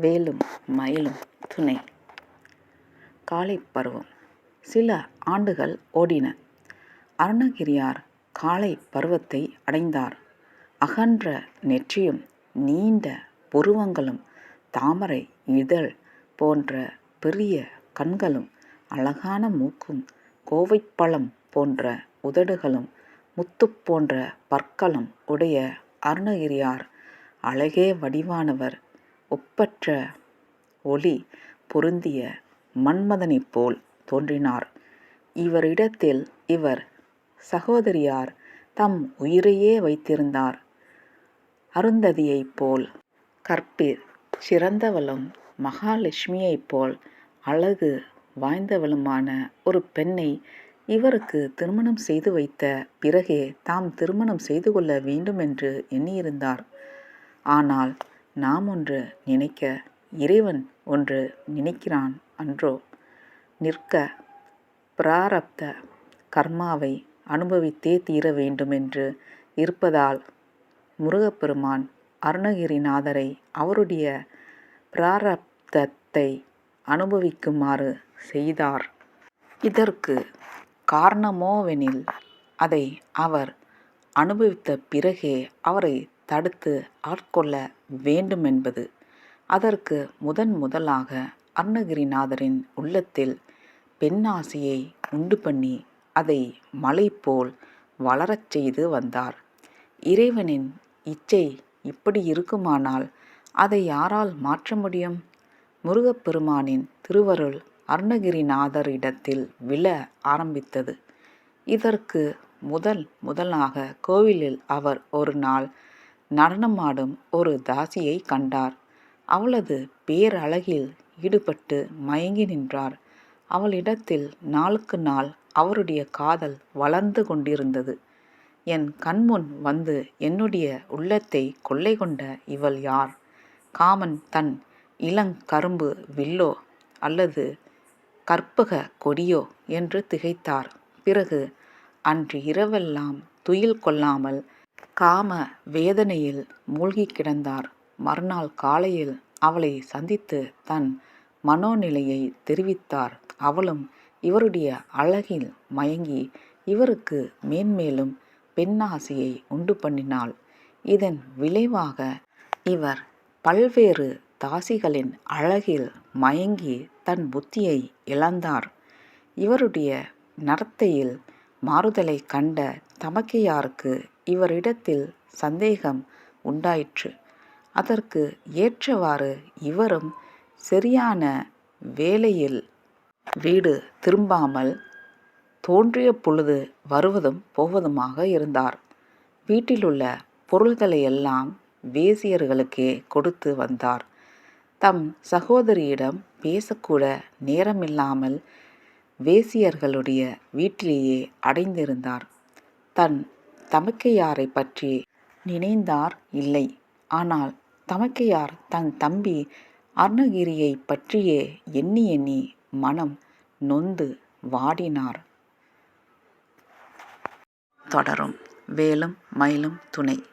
வேலும் மயிலும் துணை காலைப் பருவம் சில ஆண்டுகள் ஓடின. அருணகிரியார் காலைப் பருவத்தை அடைந்தார். அகன்ற நெற்றியும் நீண்ட புருவங்களும் தாமரை இதழ் போன்ற பெரிய கண்களும் அழகான மூக்கும் கோவைப்பழம் போன்ற உதடுகளும் முத்து போன்ற பற்களும் உடைய அருணகிரியார் அழகே வடிவானவர் ஒப்பற்ற ஒளி பொருந்திய மன்மதனைப் போல் தோன்றினார். இவரிடத்தில் இவர் சகோதரியார் தம் உயிரையே வைத்திருந்தார். அருந்ததியைப் போல் கற்பிற் சிறந்தவளும் மகாலட்சுமியைப் போல் அழகு வாய்ந்தவளுமான ஒரு பெண்ணை இவருக்கு திருமணம் செய்து வைத்த பிறகே தாம் திருமணம் செய்து கொள்ள வேண்டுமென்று எண்ணியிருந்தார். ஆனால் நாம் ஒன்று நினைக்க இறைவன் ஒன்று நினைக்கிறான் அன்றோ? நிற்க பிராரப்த கர்மாவை அனுபவித்தே தீர வேண்டுமென்று இருப்பதால் முருகப்பெருமான் அருணகிரிநாதரை அவருடைய பிராரப்தத்தை அனுபவிக்குமாறு செய்தார். இதற்கு காரணமோவெனில் அதை அவர் அனுபவித்த பிறகே அவரை தடுத்து ஆட்கொள்ள வேண்டுமென்பது. அதற்கு முதன் முதலாக அருணகிரிநாதரின் உள்ளத்தில் பெண்ணாசையை உண்டுபண்ணி அதை மலைபோல் வளரச் செய்து வந்தார். இறைவனின் இச்சை இப்படி இருக்குமானால் அதை யாரால் மாற்ற முடியும்? முருகப்பெருமானின் திருவருள் அருணகிரிநாதரிடத்தில் விழ ஆரம்பித்தது. இதற்கு முதல் முதலாக கோவிலில் அவர் ஒரு நாள் நடனமாடும் ஒரு தாசியைக் கண்டார். அவளது பேரழகில் ஈடுபட்டு மயங்கி நின்றார். அவளிடத்தில் நாளுக்கு நாள் அவருடைய காதல் வளர்ந்து கொண்டிருந்தது. என் கண்முன் வந்து என்னுடைய உள்ளத்தை கொள்ளை கொண்ட இவள் யார்? காமன் தன் இளங் கரும்பு வில்லோ அல்லது கற்பக கொடியோ என்று திகைத்தார். பிறகு அன்று இரவெல்லாம் துயில் கொள்ளாமல் காம வேதனையில் மூழ்கி கிடந்தார். மறுநாள் காலையில் அவளை சந்தித்து தன் மனோநிலையை தெரிவித்தார். அவளும் இவருடைய அழகில் மயங்கி இவருக்கு மேன்மேலும் பெண்ணாசையை உண்டுபண்ணினாள். இதன் விளைவாக இவர் பல்வேறு தாசிகளின் அழகில் மயங்கி தன் புத்தியை இழந்தார். இவருடைய நடத்தையில் மாறுதலை கண்ட தமக்கையாருக்கு இவரிடத்தில் சந்தேகம் உண்டாயிற்று. அதற்கு ஏற்றவாறு இவரும் சரியான வேளையில் வீடு திரும்பாமல் தோன்றிய பொழுது வருவதும் போவதுமாக இருந்தார். வீட்டிலுள்ள பொருள்களையெல்லாம் வேசியர்களுக்கே கொடுத்து வந்தார். தம் சகோதரியிடம் பேசக்கூட நேரமில்லாமல் வேசியர்களுடைய வீட்டிலேயே அடைந்திருந்தார். தன் தமக்கையாரைப் பற்றி நினைந்தார் இல்லை. ஆனால் தமக்கையார் தன் தம்பி அருணகிரியைப் பற்றியே எண்ணி எண்ணி மனம் நொந்து வாடினார். தொடரும். வேலும் மயிலும் துணை